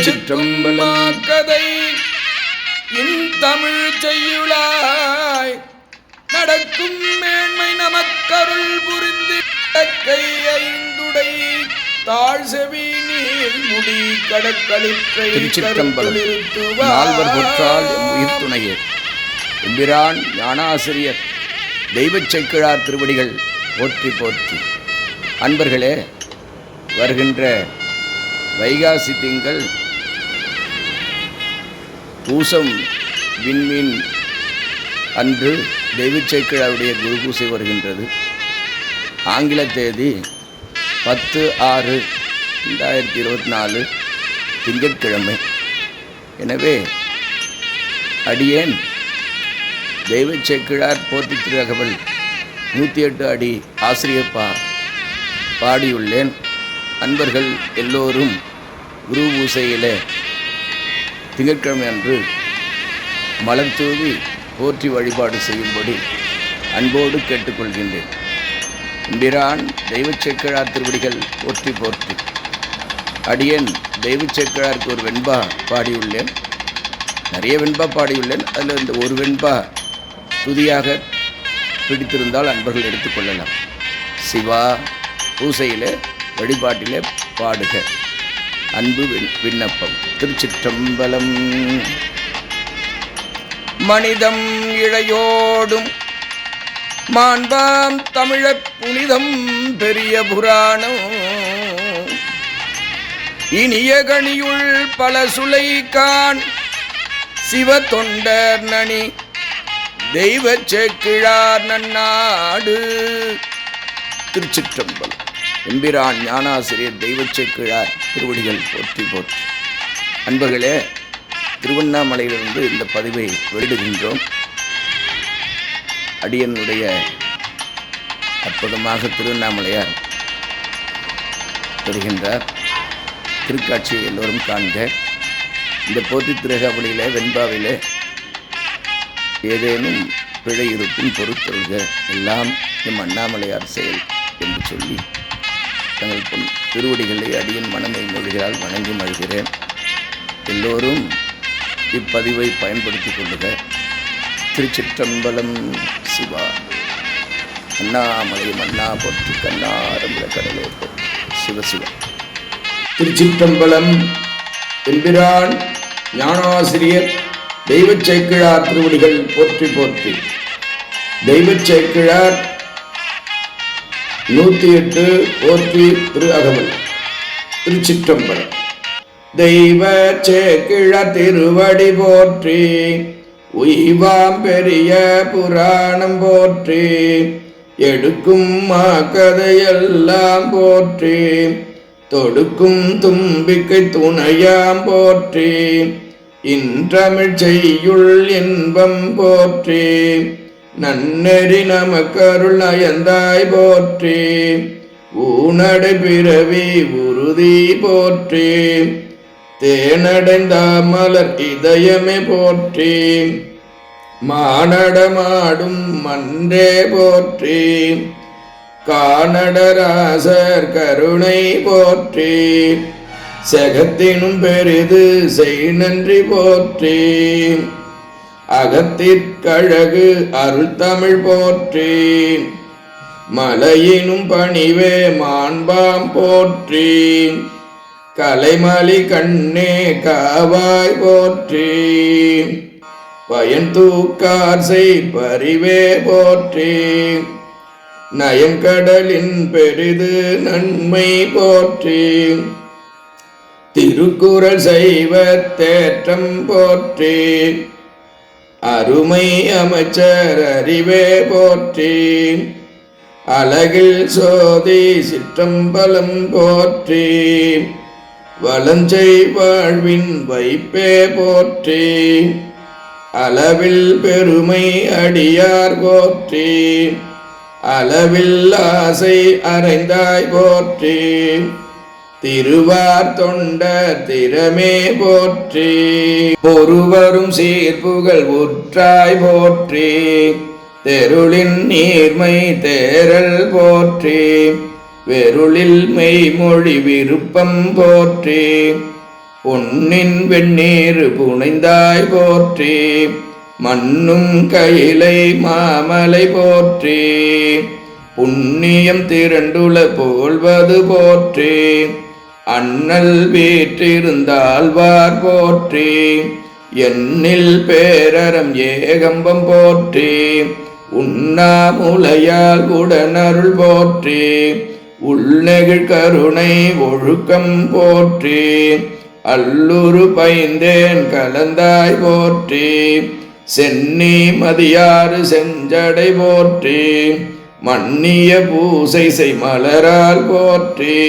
திருச்சிற்றம்பலம் கதை இன் தமிழ் செய்யுளாய். நடக்கும் மேன்மை நமக்கருள் புரிந்து கை ஐந்துடை தாழ் செவி நீர் முடி கடற்களிற்றை. நால்வர் பொற்றால் உயிர் துணையே எம்பிரான் ஞானாசிரியர் தெய்வச் செக்கிழார் திருவடிகள் போற்றி போற்றி. அன்பர்களே வருகின்ற வைகாசி திங்கள் பூசம் விண்மீன் அன்று தெய்வச்சேக்கிழாவுடைய குரு பூசை வருகின்றது. ஆங்கில தேதி பத்து ஆறு ரெண்டாயிரத்தி இருபத்தி நாலு திங்கட்கிழமை. எனவே அடியேன் தெய்வ செக்கிழார் போற்றி திருநகவல் நூற்றி எட்டு அடி ஆசிரியப்பா பாடியுள்ளேன். அன்பர்கள் எல்லோரும் குரு பூசையிலே திங்கட்கிழமை அன்று மலர் தூவி போற்றி வழிபாடு செய்யும்படி அன்போடு கேட்டுக்கொள்கின்றேன். பிரான் தெய்வச் செக்கிழார் திருவடிகள் போற்றி போற்றி. அடியேன் தெய்வச் செக்கிழாருக்கு ஒரு வெண்பா பாடியுள்ளேன். நிறைய வெண்பா பாடியுள்ளேன். அதில் இந்த ஒரு வெண்பா துதியாக பிடித்திருந்தால் அன்பர்கள் எடுத்துக்கொள்ளலாம் சிவா பூசையிலே வழிபாட்டிலே பாடுக. அன்பு விண்- விண்ணப்பம். திருச்சிற்றம்பலம். மனிதம் இழையோடும் மாண்பாம் தமிழப் புனிதம் பெரிய புராணம். இனிய கணியுள் பல சுலை காண் சிவ தொண்டர் நனி தெய்வ செக்கிழார் நன்னாடு. திருச்சிற்றம்பலம். எம்பிரான் ஞானாசிரியர் தெய்வ சேக்கிழார் திருவடிகள் போற்றி போற்றி. அன்பர்களே திருவண்ணாமலையிலிருந்து இந்த பதிவை வெளியிடுகின்றோம் அடியனுடைய அற்புதமாக திருவண்ணாமலையார் பெறுகின்றார் திருக்காட்சியை எல்லோரும் காண்க. இந்த போத்தி திருகாவளியிலே வெண்பாவிலே ஏதேனும் பிழை இருக்கும் பொறுத்தொழுக எல்லாம் நம் அண்ணாமலையார் செயல் என்று சொல்லி தங்கள் திருவடிகளை அடியின் மனமை மொழிகளால் வணங்கி மழுகிறேன் எல்லோரும் இப்பதிவை பயன்படுத்திக் கொள்ளுக திருச்சிற்றம்பலம் சிவா. அண்ணாமலை மன்னா போற்றி கண்ணாரம்பல கடலே போற்றி. சிவசிவா திருச்சிற்றம்பலம் எம்பிரான் ஞானாசிரியர் தெய்வச் சேக்கிழார் திருவடிகள் போற்றி போற்றி. தெய்வச் சேக்கிழார் நூற்றி எட்டு போற்றி திரு அகவல். திருச்சிற்றம்பலம். தெய்வ சேக்கிழ திருவடி போற்றி உய்வாம் பெரிய புராணம் போற்றி எடுக்கும் மா கதையெல்லாம் போற்றி தொடுக்கும் தும்பிக்கை துணையாம் போற்றி இன்றமிழ் செய்யுள் இன்பம் போற்றி நன்னெறி நமக்கருள் நயந்தாய் போற்றி ஊனடை பிறவி உறுதி போற்றி. தேனடைந்த மலர் இதயமே போற்றி மானடமாடும் மன்றே போற்றி கானடராசர் கருணை போற்றி செகத்தினும் பெரிது செய் நன்றி போற்றி அகத்திற்கழகு அருள் தமிழ் போற்றி மலையினும் பணிவே மாண்பாம் போற்றி. கலைமலி கண்ணே காவாய் போற்றி. பயன் தூக்கார் செய் பரிவே போற்றி. நயங்கடலின் பெரிது நன்மை போற்றி. திருக்குறள் செய்வ தேற்றம் போற்றி. அருமை அமைச்சர் அறிவே போற்றி. அழகில் சோதி சிற்றம்பலம் போற்றி. வளஞ்செய் வாழ்வின் வைப்பே போற்றி. அளவில் பெருமை அடியார் போற்றி. அளவில் ஆசை அறைந்தாய் போற்றி. திருவார் தொண்ட திறமே போற்றி. பொறுவரும் சீர்ப்புகள் உற்றாய் போற்றி. தெருளின் நீர்மை தேரல் போற்றி. வெருளில் மெய்மொழி விருப்பம் போற்றே. பொன்னின் வெந்நீர் புனைந்தாய் போற்றே. மண்ணும் கையிலை மாமலை போற்றே. புண்ணியம் திரண்டுல போல்வது போற்றே. அண்ணல் வீற்றிருந்தாழ்வார் போற்றே. எண்ணில் பேரறம் ஏகம்பம் போற்றே. உண்ணாமுலையால் உடனருள் போற்றே. உள்நெகிழ் கருணை ஒழுக்கம் போற்றி அல்லுரு பைந்தேன் கலந்தாய் போற்றி சென்னி மதியாறு செஞ்சடை போற்றி மன்னிய பூசை செய் மலரால் போற்றி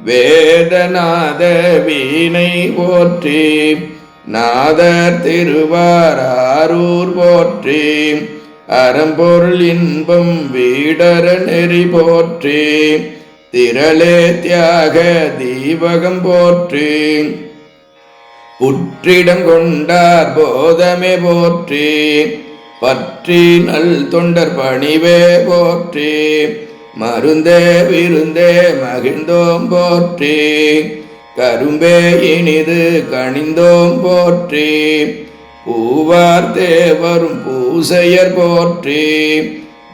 வேதநாத வீணை போற்றி நாதர் திருவாரூர் போற்றி அறம்பொருள் இன்பம் வீடர நெறி போற்றி திரளே தியாக தீபகம் போற்றி. உற்றிடம் கொண்டார் போதமே போற்றி பற்றி நல் தொண்டர் பணிவே போற்றி. மருந்தே விருந்தே மகிழ்ந்தோம் போற்றி கரும்பே இனிது கணிந்தோம் போற்றி. பூவார் தேவரும் பூசையர் போற்றி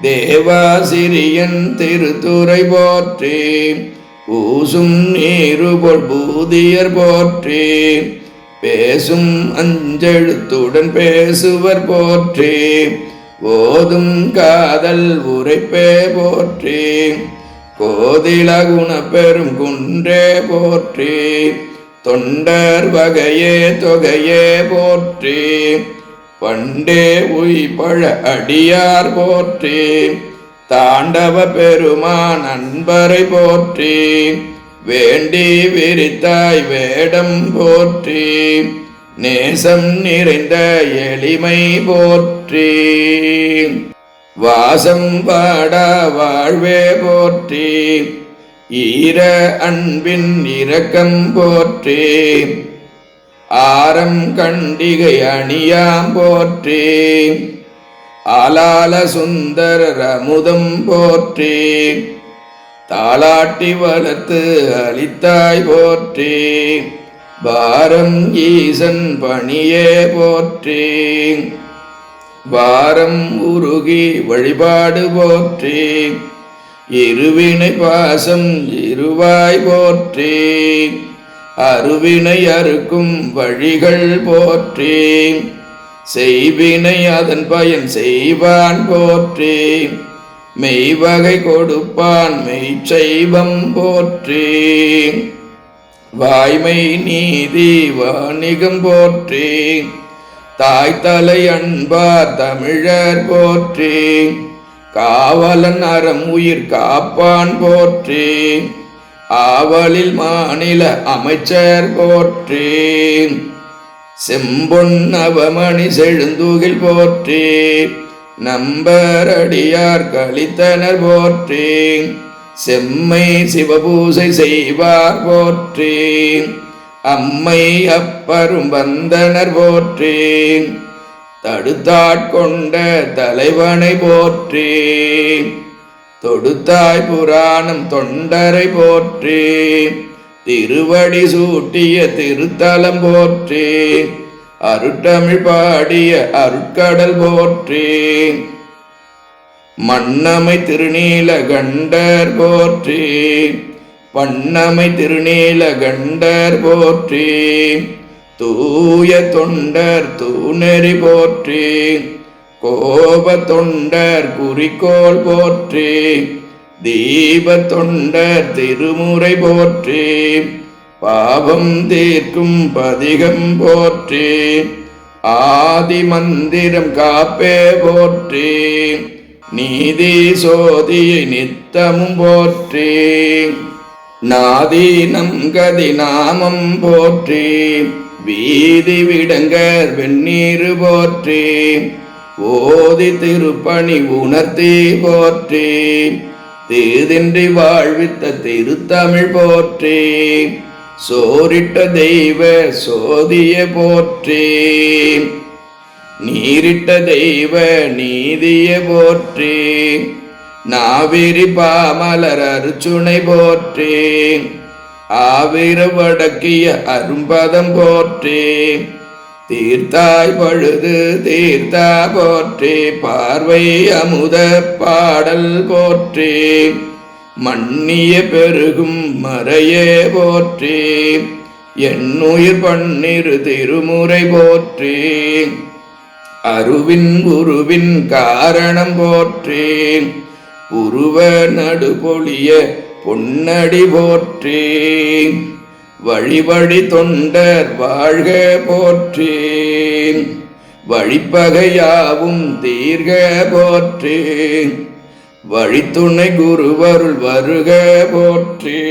தேவாசிரியன் திருத்துறை போற்றி பூசும் நீருபொல் பூதியர் போற்றி பேசும் அஞ்செழுத்துடன் பேசுவர் போற்றி ஓதும் காதல் உரைப்பே போற்றி கோதில குண பெரும் குன்றே போற்றி தொண்டர் வகையே தொகையே போற்றி. பண்டே உய்பழ அடியார் போற்றி. தாண்டவ பெருமான் அன்பரை போற்றி. வேண்டி விரித்தாய் வேடம் போற்றி. நேசம் நிறைந்த எளிமை போற்றி. வாசம் வாடா வாழ்வே போற்றி. ஈர அன்பின் இரக்கம் போற்றே. ஆரம் கண்டிகை அணியாம் போற்றே. ஆலால சுந்தர ரமுதம் போற்றே. தாளாட்டி வளர்த்து அளித்தாய் போற்றே. பாரம் ஈசன் பணியே போற்றே. வாரம் உருகி வழிபாடு போற்றி. இருவினை பாசம் இருவாய் போற்றி அருவினை அறுக்கும் வழிகள் போற்றி செய்வினை அதன் பயன் செய்வான் போற்றி மெய்வகை கொடுப்பான் மெய் செய்வம் போற்றி வாய்மை நீதி வாணிகம் போற்றி தாய் தலை அன்பார் தமிழர் போற்றி காவலன் அறம் உயிர் காப்பான் போற்றி. ஆவலில் மாநில அமைச்சர் போற்றி. செம்பொன் அவமணி செழுந்தூகில் போற்றி. நம்பரடியார் கழித்தனர் போற்றி. செம்மை சிவபூசை செய்வார் போற்றி. அம்மை அப்பரும் வந்தனர் போற்றேன் தடுத்தாட்கொண்ட தலைவனை போற்றி. தொடுத்தாய் புராணம் தொண்டரை போற்றி. திருவடி சூட்டிய திருத்தலம் போற்றி. அருட்டமிழ் பாடிய அருட்கடல் போற்றி. மண்ணமை திருநீல கண்டர் போற்றி. பண்ணமை திருநீல கண்டர் போற்றி. தூய தொண்டர் தூணெறி போற்றி கோப தொண்டர் குறிக்கோள் போற்றி தீப தொண்டர் திருமுறை போற்றி பாவம் தீர்க்கும் பதிகம் போற்றி ஆதி மந்திரம் காப்பே போற்றி நீதி சோதியை நித்தமும் போற்றி நாதீனம் கதி நாமம் போற்றி வீதி விடங்கர் வெந்நீர் போற்றி ஓதி திருப்பணி உணர்த்தி போற்றி தீதின்றி வாழ்வித்த திருத்தமிழ் போற்றி சோரிட்ட தெய்வ சோதிய போற்றி நீரிட்ட தெய்வ நீதிய போற்றி நாவிரி பாமலர் அருச்சுனை போற்றேன் ஆவிரவடக்கிய அரும்பதம் போற்றி. தீர்த்தாய் பழுது தீர்த்தா போற்றி. பார்வை அமுத பாடல் போற்றி. மண்ணிய பெருகும் மறையே போற்றி. என்னுயிர் பன்னிரு திருமுறை போற்றி. அருவின் குருவின் காரணம் போற்றி. உருவ நடுபொழிய பொன்னடி போற்றி. வழிபடி தொண்டர் வாழ்க போற்றி. வழிப்பகையாவும் தீர்க போற்றி. வழித்துணை குருவருள் வருக போற்றி.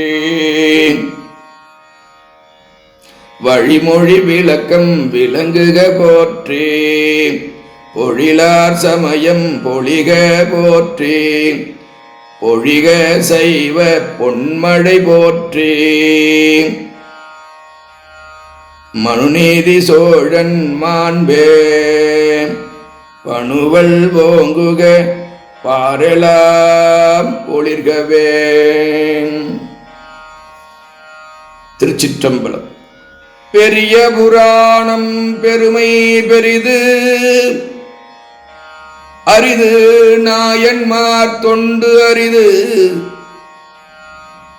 வழிமொழி விளக்கம் விளங்குக போற்றி. பொழிலார் சமயம் பொழிக போற்றி. பொழிக செய்வ பொன்மழை போற்றி. மனுநீதி சோழன் மாண்பே. பணுவல் ஓங்குக பாரலாம் ஒளிர்கவே. திருச்சிற்றம்பலம். பெரிய புராணம் பெருமை பெரிது. அரிது நாயன்மார் தொண்டு அரிது.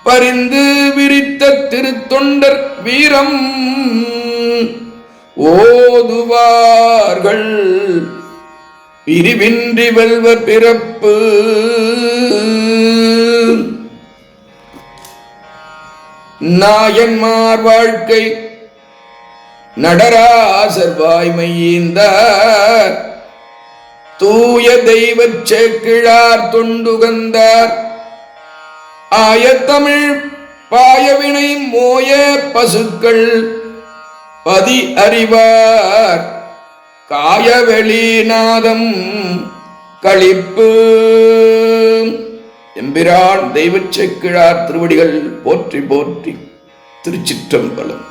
பரிந்து விரித்த திருத்தொண்டர் வீரம் ஓதுவார்கள். பிரிவின்றி வெல்வர் பிறப்பு. நாயன்மார் வாழ்க்கை நடராசர் வாய்மையீந்த தூய தெய்வச் சேக்கிழார் தொண்டுகந்தார். ஆயத்தமிழ் பாயவினை மோய பசுக்கள் பதி அறிவார். காயவெளிநாதம் களிப்பு. எம்பிரான் தெய்வச் செக்கிழார் திருவடிகள் போற்றி போற்றி திருச்சிற்றம்பலம்.